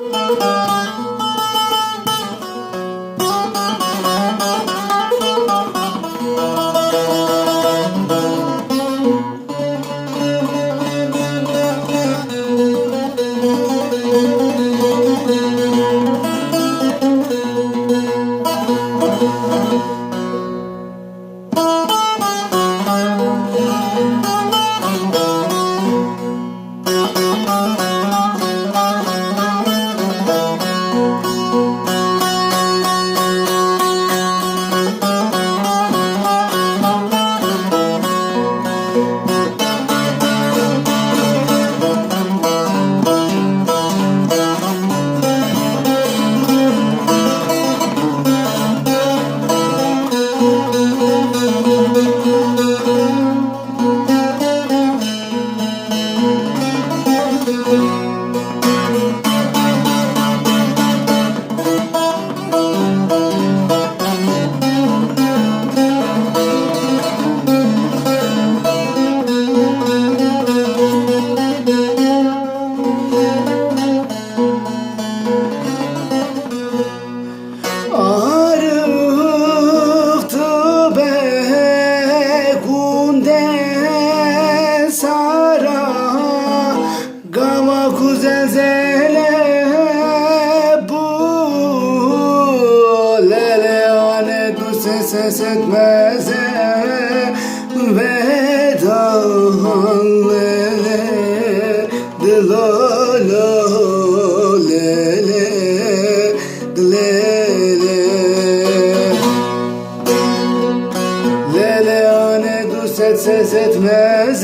Música sara ses ses etmeze Vedan lele Dilala lele Lele Lele ane du set ses etmez